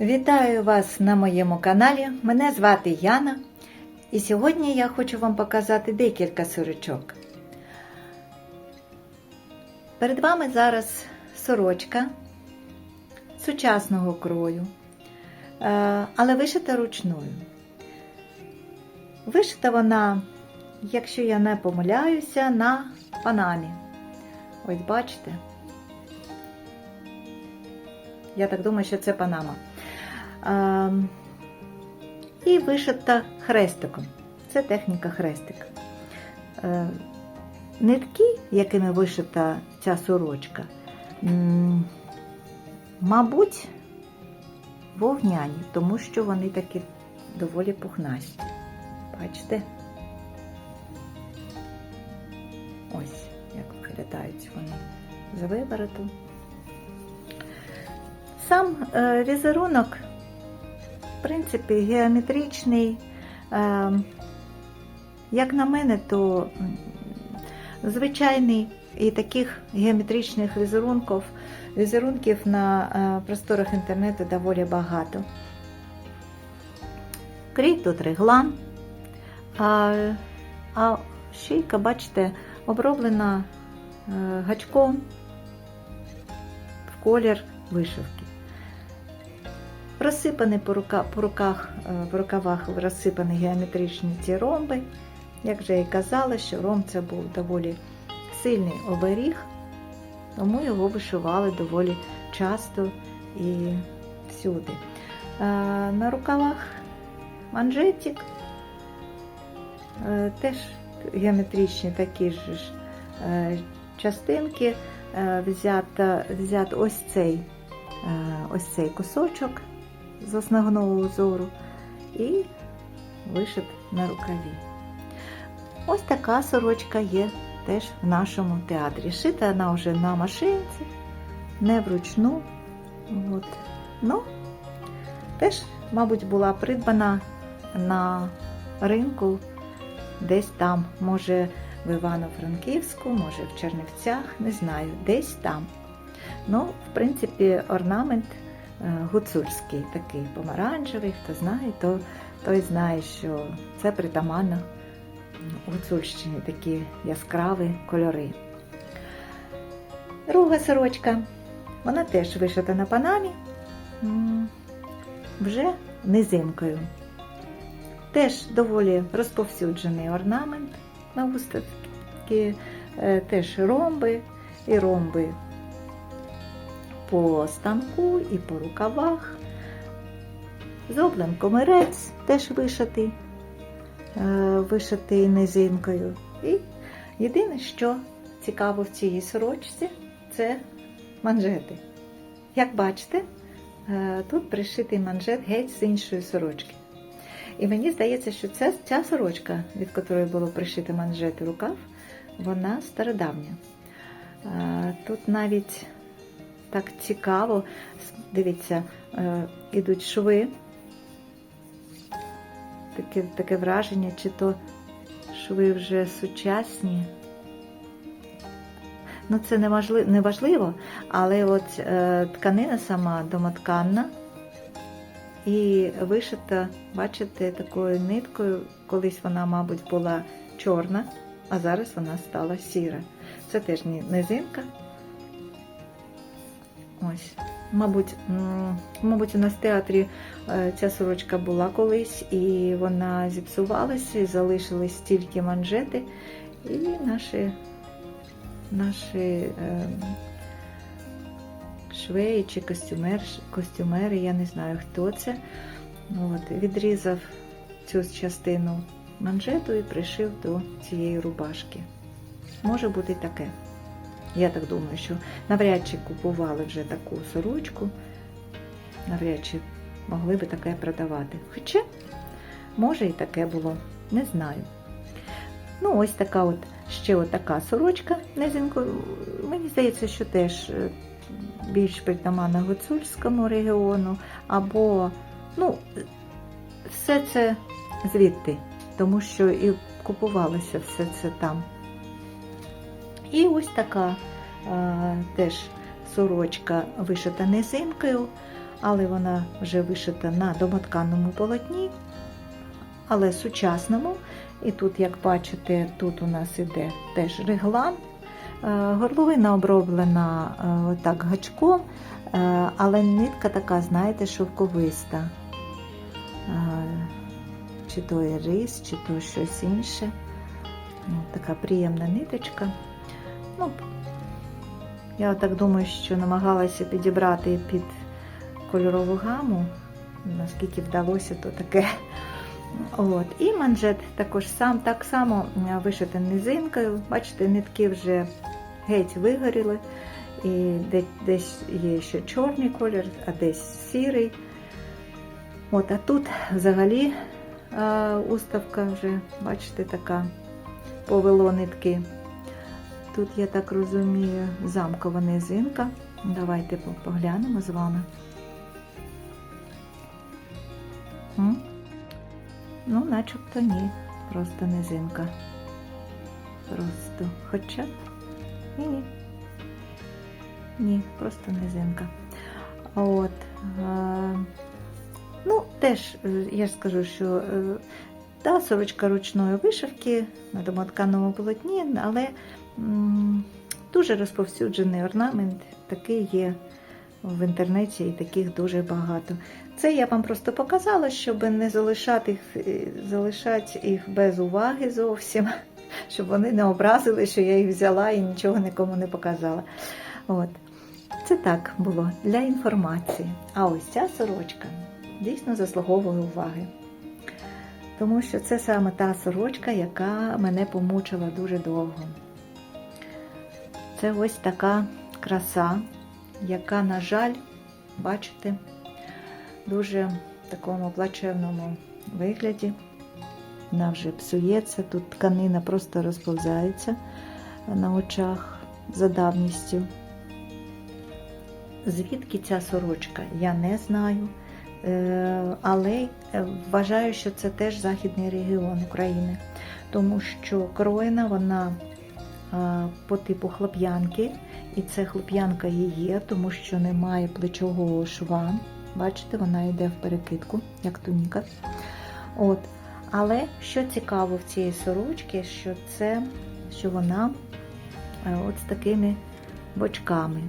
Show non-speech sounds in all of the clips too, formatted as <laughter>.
Вітаю вас на моєму каналі. Мене звати Яна, і сьогодні я хочу вам показати декілька сорочок. Перед вами зараз сорочка сучасного крою, е, але вишита ручною. Вишита вона, якщо я не помиляюся, на панамі. Ось бачите. Я так думаю, що це панама. А, і вишита хрестиком. Це техніка хрестик. Е, нитки, якими вишита ця сорочка, мабуть, вовняні, тому що вони такі доволі пухнасті. Бачите? Ось як виглядають вони з вивороту. Сам е, візерунок, принципі, геометричний. Е, як на мене, то звичайний і таких геометричних візерунків, візерунків на е, просторах інтернету доволі багато. Крій тут реглан, а, а шийка, бачите, оброблена е, гачком в колір вишивки. Розсипані по, рука, по, руках, по рукавах розсипані геометричні ці ромби. Як вже і казала, що ром це був доволі сильний оберіг, тому його вишивали доволі часто і всюди. Е, На рукавах манжетик, е, теж геометричні такі ж е, частинки, взято, взят ось цей, ось цей кусочок з основного узору і вишит на рукаві. Ось така сорочка є теж в нашому театрі. Шита вона вже на машинці, не вручну. От. Ну, теж, мабуть, була придбана на ринку десь там, може в Івано-Франківську, може в Чернівцях, не знаю, десь там. Ну, в принципі, орнамент гуцульський, такий помаранчевий, хто знає, то той знає, що це притаманно гуцульщині такі яскраві кольори. Друга сорочка, вона теж вишита на панамі, вже низинкою. Теж доволі розповсюджений орнамент на виставці, теж ромби і ромби по станку і по рукавах. Зроблен комирець теж вишитий, вишитий низинкою. І єдине, що цікаво в цій сорочці, це манжети. Як бачите, тут пришитий манжет геть з іншої сорочки. І мені здається, що ця, ця сорочка, від якої було пришито манжет і рукав, вона стародавня. Тут навіть так цікаво. Дивіться, е, ідуть шви. Таке, таке враження, чи то шви вже сучасні. Ну, це не важливо, але от е, тканина сама домотканна і вишита, бачите, такою ниткою. Колись вона, мабуть, була чорна, а зараз вона стала сіра. Це теж низинка. Ось, мабуть, мабуть, у нас в театрі е, ця сорочка була колись, і вона зіпсувалася, і залишились тільки манжети, і наші наші е, швеї чи костюмер, костюмери, я не знаю, хто це. От, Відрізав цю частину манжету і пришив до цієї рубашки. Може бути таке. Я так думаю, що навряд чи купували вже таку сорочку, навряд чи могли би таке продавати. Хоча, може і таке було, не знаю. Ну, ось така от ще така сорочка низенько. Мені здається, що теж більш притаманна гуцульському регіону, або, ну, все це звідти, тому що і купувалося все це там. І ось така а, теж сорочка вишита низинкою, але вона вже вишита на домотканому полотні, але сучасному. І тут, як бачите, тут у нас іде теж реглан. Е, Горловина оброблена е, так гачком, е, але нитка така, знаєте, шовковиста. Е, Чи то рис, чи то щось інше. Така приємна ниточка. Ну, я так думаю, що намагалася підібрати під кольорову гаму. Наскільки вдалося, то таке. От. І манжет також сам так само вишити низинкою. Бачите, нитки вже геть вигоріли. І десь є ще чорний колір, а десь сірий. От, а тут взагалі е, уставка вже, бачите, така повело нитки. Тут, я так розумію, замкова низинка. Давайте поглянемо з вами. Ну, начебто ні. Просто низинка. Просто. Хоча. Ні, ні. Ні, просто низинка. От. Ну, теж, е, я ж скажу, що е, та сорочка ручної вишивки на домотканому полотні, але дуже розповсюджений орнамент, такий є в інтернеті і таких дуже багато. Це я вам просто показала, щоб не залишати їх, е, залишати їх без уваги зовсім, <laughs> щоб вони не образили, що я їх взяла і нічого нікому не показала. От. Це так було для інформації. А ось ця сорочка дійсно заслуговує уваги. Тому що це саме та сорочка, яка мене помучила дуже довго. Це ось така краса, яка, на жаль, бачите, дуже в такому плачевному вигляді. Вона вже псується, тут тканина просто розповзається на очах за давністю. Звідки ця сорочка, я не знаю. Е, Але вважаю, що це теж західний регіон України, тому що кроєна вона е, по типу хлоп'янки, і це хлоп'янка і є, тому що немає плечового шва. Бачите, вона йде в перекидку, як туніка. От. Але що цікаво в цій сорочці, що це що вона е, от з такими бочками.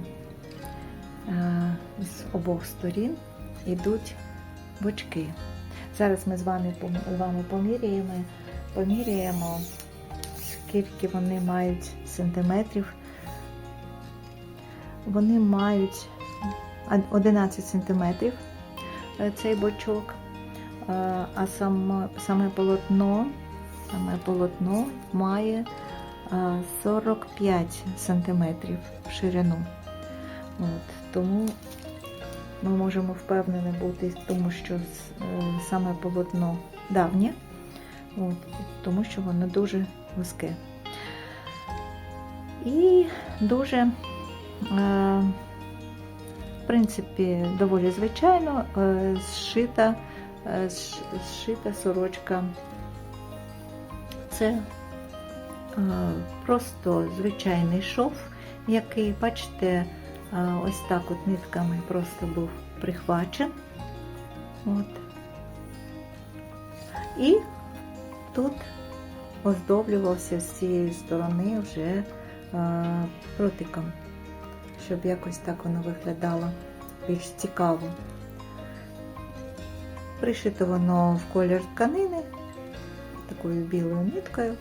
Е, З обох сторін йдуть бочки. Зараз ми з вами, вами поміряємо, поміряємо, скільки вони мають сантиметрів. Вони мають 11 сантиметрів е, цей бочок, Е, а саме, саме полотно, саме полотно має е, 45 сантиметрів в ширину. От, тому ми можемо впевнені бути, тому що е, саме полотно давнє, от, тому що воно дуже вузьке. І дуже, е, в принципі, доволі звичайно е, зшита, е, зшита сорочка. Це просто звичайний шов, який, бачите, ось так от нитками просто був прихвачен. От. І тут оздоблювався з цієї сторони вже а, прутиком, щоб якось так воно виглядало більш цікаво. Пришито воно в колір тканини такою білою ниткою,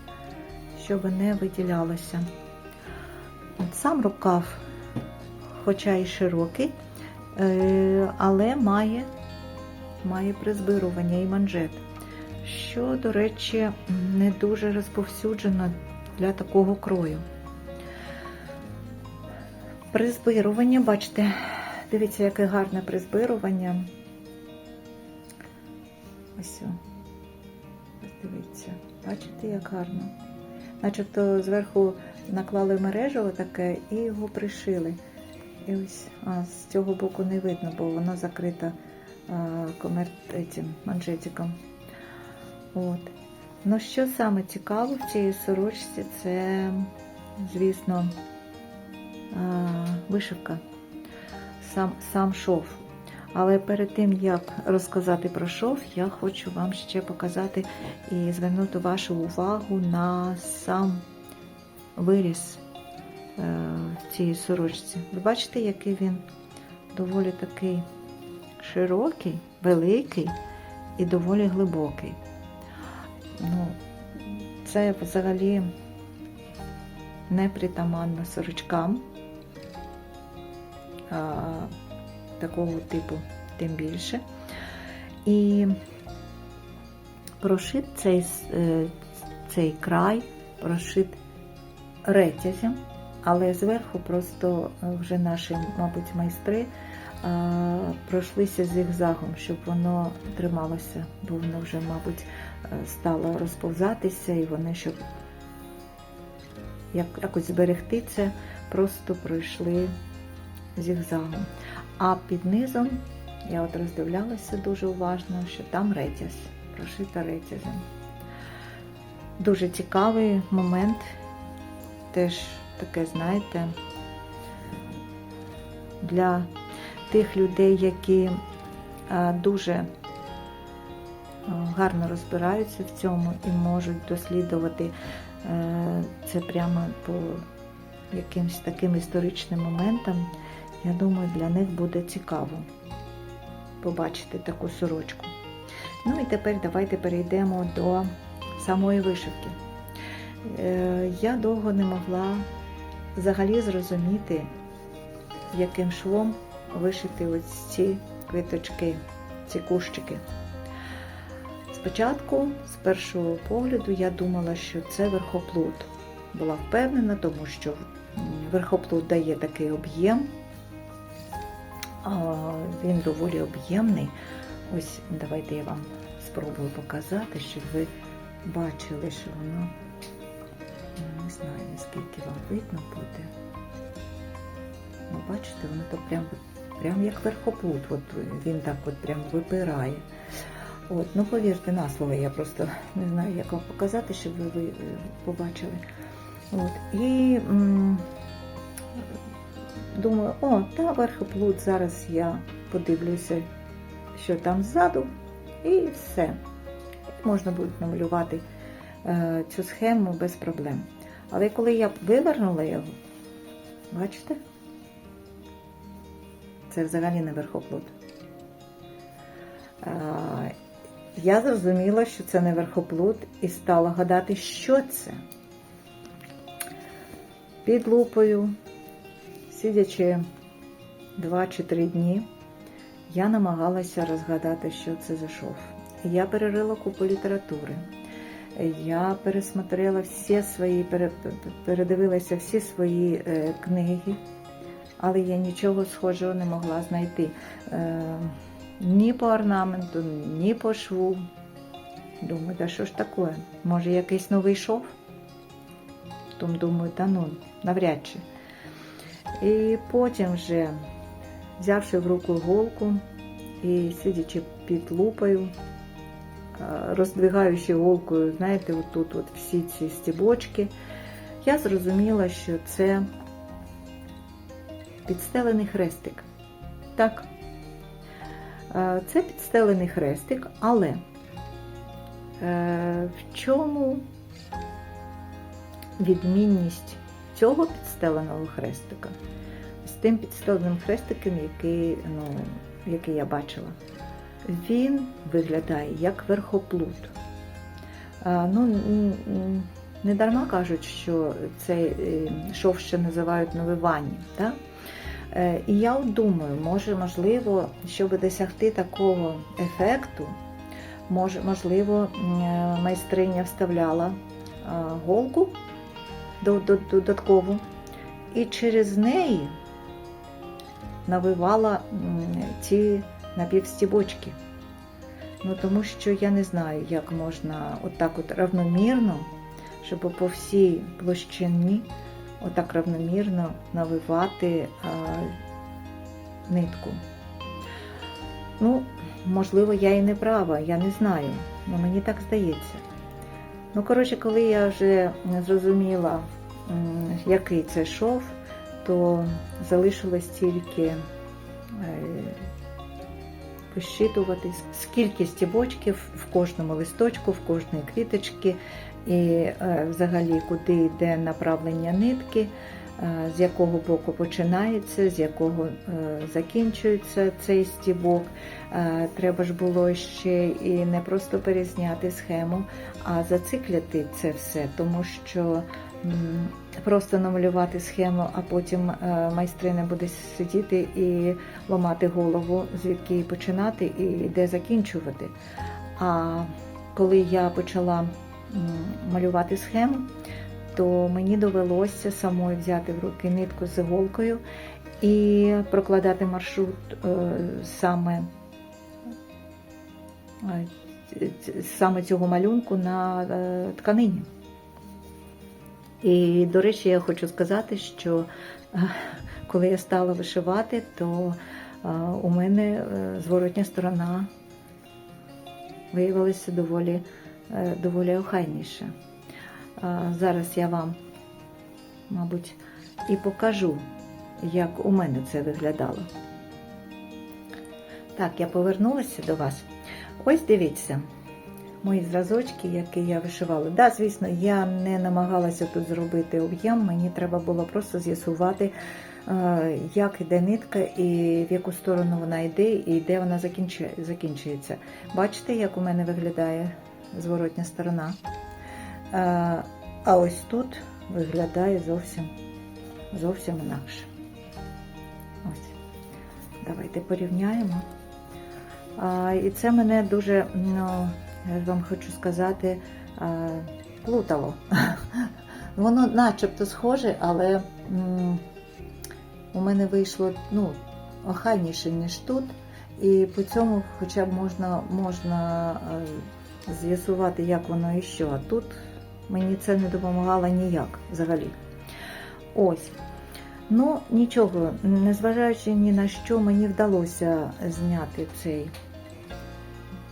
щоб не виділялося. От сам рукав хоча й широкий, е, але має, має призбирування і манжет, що, до речі, не дуже розповсюджено для такого крою. Призбирування, бачите, дивіться, яке гарне призбирування. Ось. Ось дивіться, бачите, як гарно. Начебто зверху наклали мережево таке і його пришили. І ось а, з цього боку не видно, бо воно закрито а, комер... цим манжетиком. От. Ну, що саме цікаво в цій сорочці, це, звісно, вишивка, сам, сам шов. Але перед тим, як розказати про шов, я хочу вам ще показати і звернути вашу увагу на сам виріс е, в цій сорочці. Ви бачите, який він доволі такий широкий, великий і доволі глибокий. Ну, це взагалі непритаманно сорочкам а, такого типу, тим більше. І прошит цей, е, цей край, прошит ретязем, але зверху просто вже наші, мабуть, майстри пройшлися зигзагом, щоб воно трималося, бо воно вже, мабуть, е, стало розповзатися, і вони, щоб як, якось зберегти це, просто пройшли зігзагом. А під низом я от роздивлялася дуже уважно, що там ретязь, прошита ретязем. Дуже цікавий момент, теж таке, знаєте, для тих людей, які е, дуже е, гарно розбираються в цьому і можуть дослідувати е, це прямо по якимось таким історичним моментам. Я думаю, для них буде цікаво побачити таку сорочку. Ну і тепер давайте перейдемо до самої вишивки. Я довго не могла взагалі зрозуміти, яким швом вишити ось ці квіточки, ці кущики. Спочатку, з першого погляду, я думала, що це верхоплут. Була впевнена, тому що м, верхоплут дає такий об'єм, він доволі об'ємний. Ось давайте я вам спробую показати, щоб ви бачили, що воно не знаю, наскільки вам видно буде. Ну, бачите, воно то прям, прям як верхоплут. От він так от прям випирає. От, ну повірте на слово, я просто не знаю, як вам показати, щоб ви, е, побачили. От, і м, думаю, о, та верхоплут, зараз я подивлюся, що там ззаду, і все. Можна буде намалювати е, цю схему без проблем. Але коли я вивернула його, бачите? Це взагалі не верхоплут. Е, я зрозуміла, що це не верхоплут, і стала гадати, що це. Під лупою, сидячи два чи три дні, я намагалася розгадати, що це за шов. Я перерила купу літератури. Я пересмотрела всі свої, передивилася всі свої е, книги, але я нічого схожого не могла знайти. Е, ні по орнаменту, ні по шву. Думаю, да що ж таке? Може якийсь новий шов? Тому думаю, та ну, навряд чи. І потім вже, взявши в руку голку і сидячи під лупою, е, роздвигаючи голкою, знаєте, отут от всі ці стібочки, я зрозуміла, що це підстелений хрестик. Так, е, це підстелений хрестик, але е, в чому відмінність цього підстеленого хрестика з тим підстеленим хрестиком, який, ну, який я бачила? Він виглядає як верхоплут. А, ну, не дарма кажуть, що цей е, шов ще називають навиванням. Так? Е, І я думаю, може, можливо, щоб досягти такого ефекту, може, можливо, е, майстриня вставляла голку до- до- додаткову і через неї навивала ці напівстібочки. Ну, тому що я не знаю, як можна отак от равномірно, щоб по всій площині отак равномірно навивати а, нитку. Ну, можливо, я і не права, я не знаю, але мені так здається. Ну, коротше, коли я вже зрозуміла, який це шов, то залишилось тільки е, вищитувати, скільки стібочків в кожному листочку, в кожної квіточки, і е, взагалі куди йде направлення нитки, е, з якого боку починається, з якого е, закінчується цей стібок. Треба ж було ще і не просто перезняти схему, а зацикляти це все, тому що просто намалювати схему, а потім майстриня буде сидіти і ламати голову, звідки починати і де закінчувати. А коли я почала малювати схему, то мені довелося самою взяти в руки нитку з іголкою і прокладати маршрут е, саме, е, саме цього малюнку на е, тканині. І, до речі, я хочу сказати, що коли я стала вишивати, то у мене зворотня сторона виявилася доволі, доволі охайніша. Е, Зараз я вам, мабуть, і покажу, як у мене це виглядало. Так, я повернулася до вас. Ось дивіться, мої зразочки, які я вишивала. Да, звісно, я не намагалася тут зробити об'єм, мені треба було просто з'ясувати, е, як іде нитка і в яку сторону вона йде, і де вона закінчується. Бачите, як у мене виглядає зворотня сторона? Е, А ось тут виглядає зовсім, зовсім інакше. Ось. Давайте порівняємо. І це мене дуже, ну, я вам хочу сказати, а, плутало. <laughs> Воно начебто схоже, але у мене вийшло ну, охайніше, ніж тут. І по цьому хоча б можна, можна е, з'ясувати, як воно і що. А тут мені це не допомагало ніяк взагалі. Ось. Ну, нічого, незважаючи ні на що, мені вдалося зняти цей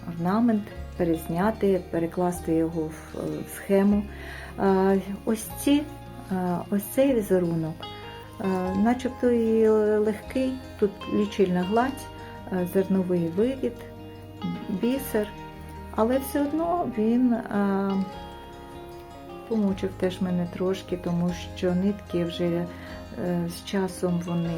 орнамент, перезняти, перекласти його в, схему. Ось ці, ось цей візерунок, начебто і легкий, тут лічильна гладь, зерновий вивід, бісер, але все одно він а, помучив теж мене трошки, тому що нитки вже е, з часом вони,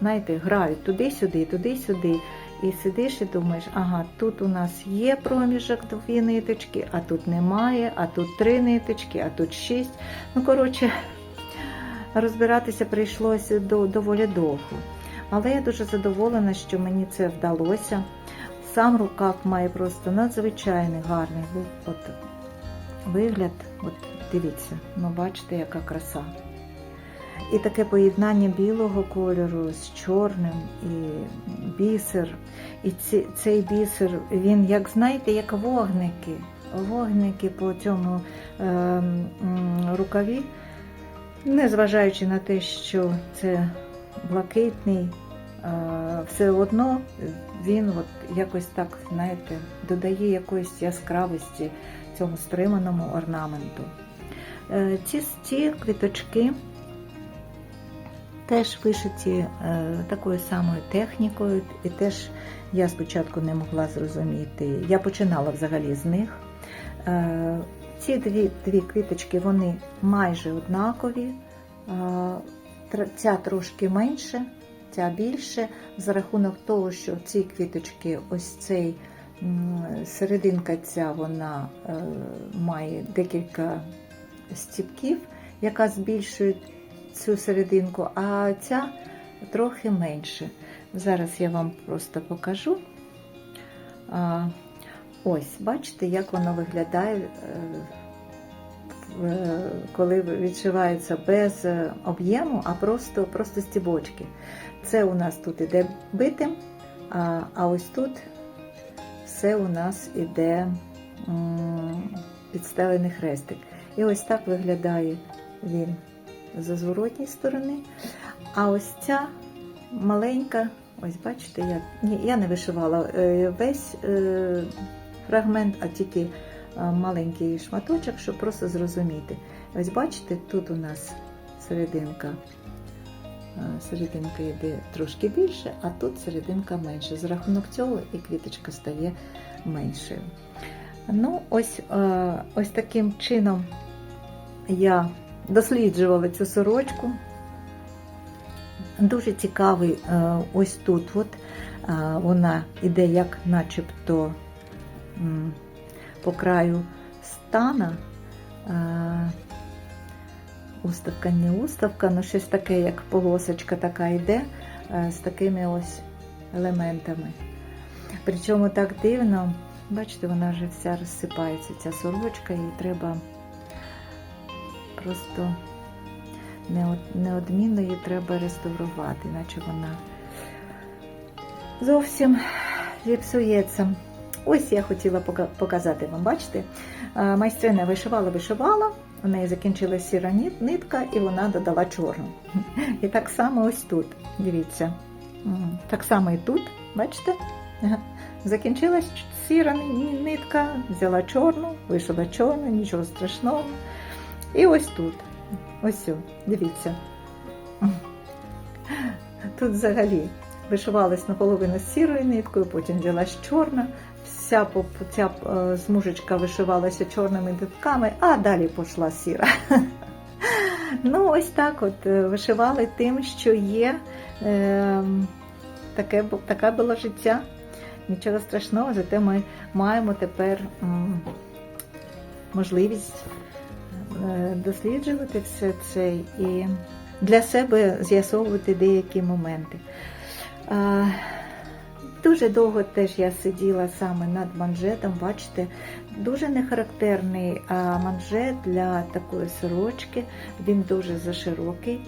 знаєте, грають туди-сюди, туди-сюди. І сидиш і думаєш, ага, тут у нас є проміжок дві ниточки, а тут немає, а тут три ниточки, а тут шість. Ну, коротше, розбиратися прийшлося до, доволі довго. Але я дуже задоволена, що мені це вдалося. Сам рукав має просто надзвичайний гарний от, вигляд. От дивіться, ну бачите, яка краса. І таке поєднання білого кольору з чорним і бісер. І ці, цей бісер, він, як знаєте, як вогники. Вогники по цьому е, м, рукаві, незважаючи на те, що це блакитний, е, все одно він от якось так, знаєте, додає якоїсь яскравості цьому стриманому орнаменту. Е, ці, ці квіточки теж вишиті е, такою самою технікою, і теж я спочатку не могла зрозуміти. Я починала взагалі з них. Е, ці дві, дві квіточки вони майже однакові. Ця трошки менше, ця більше, за рахунок того, що ці квіточки, ось цей серединка ця вона е, має декілька стіпків, яка збільшує цю серединку, а ця трохи менше. Зараз я вам просто покажу. Ось, бачите, як воно виглядає, е, коли відшивається без е, об'єму, а просто, просто стібочки. Це у нас тут іде битим, а, а ось тут все у нас іде підстелений хрестик. І ось так виглядає він з зворотньої сторони. А ось ця маленька, ось бачите, я, ні, я не вишивала е, весь е, фрагмент, а тільки е, маленький шматочок, щоб просто зрозуміти. Ось бачите, тут у нас серединка е, серединка йде трошки більше, а тут серединка менше. За рахунок цього і квіточка стає меншою. Ну, ось, е, ось таким чином я досліджувала цю сорочку. Дуже цікавий е, ось тут. От, е, вона іде як начебто краю стана. Е, Уставка, не уставка, ну щось таке, як полосочка така йде е, з такими ось елементами. Причому так дивно, бачите, вона вже вся розсипається, ця сорочка, і треба просто неод- неодмінно її треба реставрувати, іначе вона зовсім зіпсується. Ось я хотіла показати вам, бачите, е, майстриня вишивала, вишивала, у неї закінчилася сіра нитка, і вона додала чорну. <laughs> І так само ось тут, дивіться. Так само і тут, бачите? Закінчилась сіра нитка, взяла чорну, вишила чорну, нічого страшного. І ось тут. Ось, дивіться. Тут взагалі вишивалась наполовину з сірою ниткою, потім взялась чорна. Вся ця е, змужечка вишивалася чорними нитками, а далі пішла сіра. <laughs> Ну, ось так от е, вишивали тим, що є. Е, таке, таке було життя. Нічого страшного, зате ми маємо тепер можливість е, досліджувати все це і для себе з'ясовувати деякі моменти. Дуже довго теж я сиділа саме над манжетом. Бачите, дуже нехарактерний манжет для такої сорочки. Він дуже заширокий.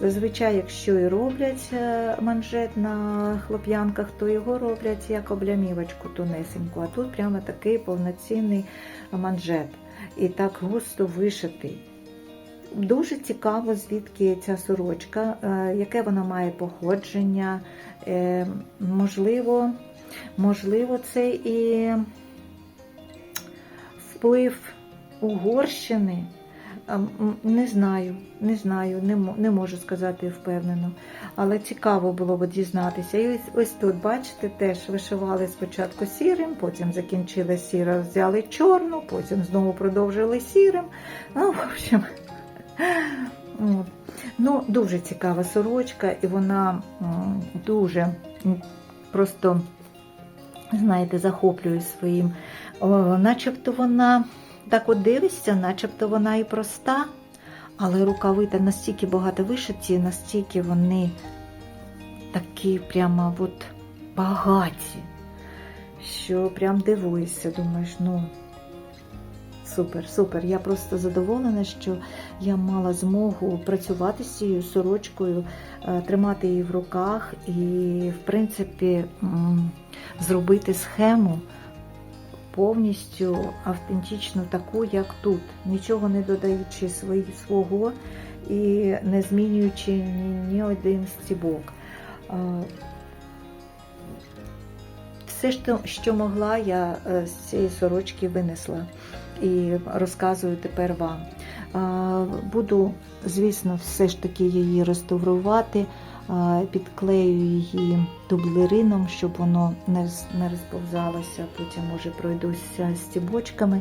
Зазвичай, якщо і роблять е, манжет на хлоп'янках, то його роблять як облямівочку тонесеньку, а тут прямо такий повноцінний манжет. І так густо вишитий. Дуже цікаво, звідки ця сорочка, е, яке вона має походження. Е, Можливо, можливо, це і вплив Угорщини. Не знаю, не знаю, не, можу сказати впевнено. Але цікаво було б дізнатися. І ось, тут, бачите, теж вишивали спочатку сірим, потім закінчили сіро, взяли чорну, потім знову продовжили сірим. Ну, в общем, ну, дуже цікава сорочка, і вона дуже просто, знаєте, захоплює своїм. Начебто вона так от дивишся, начебто вона і проста, але рукавита настільки багато вишиті, настільки вони такі прямо от багаті, що прям дивуєшся, думаєш, ну. Супер, супер. Я просто задоволена, що я мала змогу працювати з цією сорочкою, е, тримати її в руках і, в принципі, зробити схему повністю автентичну, таку, як тут, нічого не додаючи свого і не змінюючи ні, ні один стібок. Е, Все, що, що могла, я е, з цієї сорочки винесла і розказую тепер вам. Буду, звісно, все ж таки її реставрувати, підклею її дублерином, щоб воно не, розповзалося, потім може пройдуся стібочками,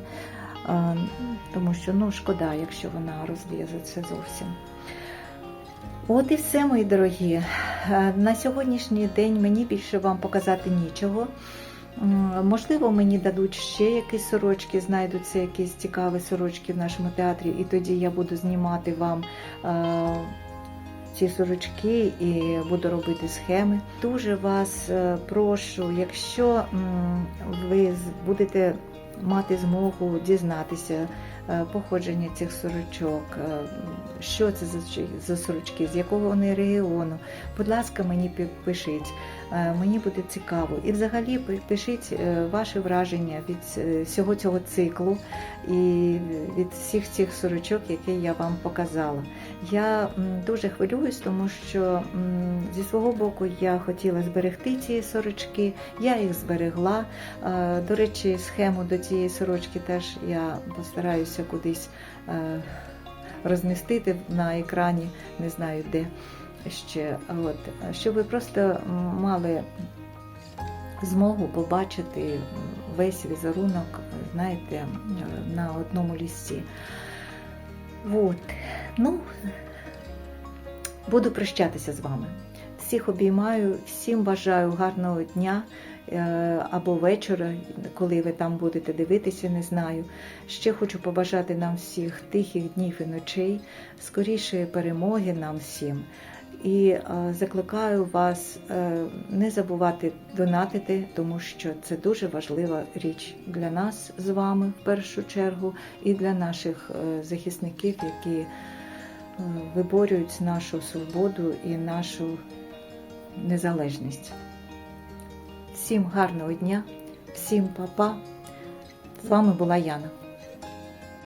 тому що ну, шкода, якщо вона розлізеться зовсім. От і все, мої дорогі. На сьогоднішній день мені більше вам показати нічого. Можливо, мені дадуть ще якісь сорочки, знайдуться якісь цікаві сорочки в нашому театрі, і тоді я буду знімати вам е, ці сорочки і буду робити схеми. Дуже вас е, прошу, якщо ви будете мати змогу дізнатися е, походження цих сорочок, що це за, сорочки, з якого вони регіону, будь ласка, мені пишіть. Е, Мені буде цікаво. І взагалі пи- пишіть е, ваші враження від е, всього цього циклу і від всіх цих сорочок, які я вам показала. Я дуже хвилююсь, тому що зі свого боку я хотіла зберегти ці сорочки, я їх зберегла. До речі, схему до цієї сорочки теж я постараюся кудись розмістити на екрані, не знаю де. ще, от, щоб ви просто мали змогу побачити весь візерунок, знаєте, на одному лісі. От. Ну, буду прощатися з вами. Всіх обіймаю, всім бажаю гарного дня е, або вечора, коли ви там будете дивитися, не знаю. Ще хочу побажати нам всіх тихих днів і ночей, скорішої перемоги нам всім. І е, закликаю вас е, не забувати донатити, тому що це дуже важлива річ для нас з вами в першу чергу, і для наших захисників, які виборюють нашу свободу і нашу незалежність. Всім гарного дня, всім па-па. З вами була Яна.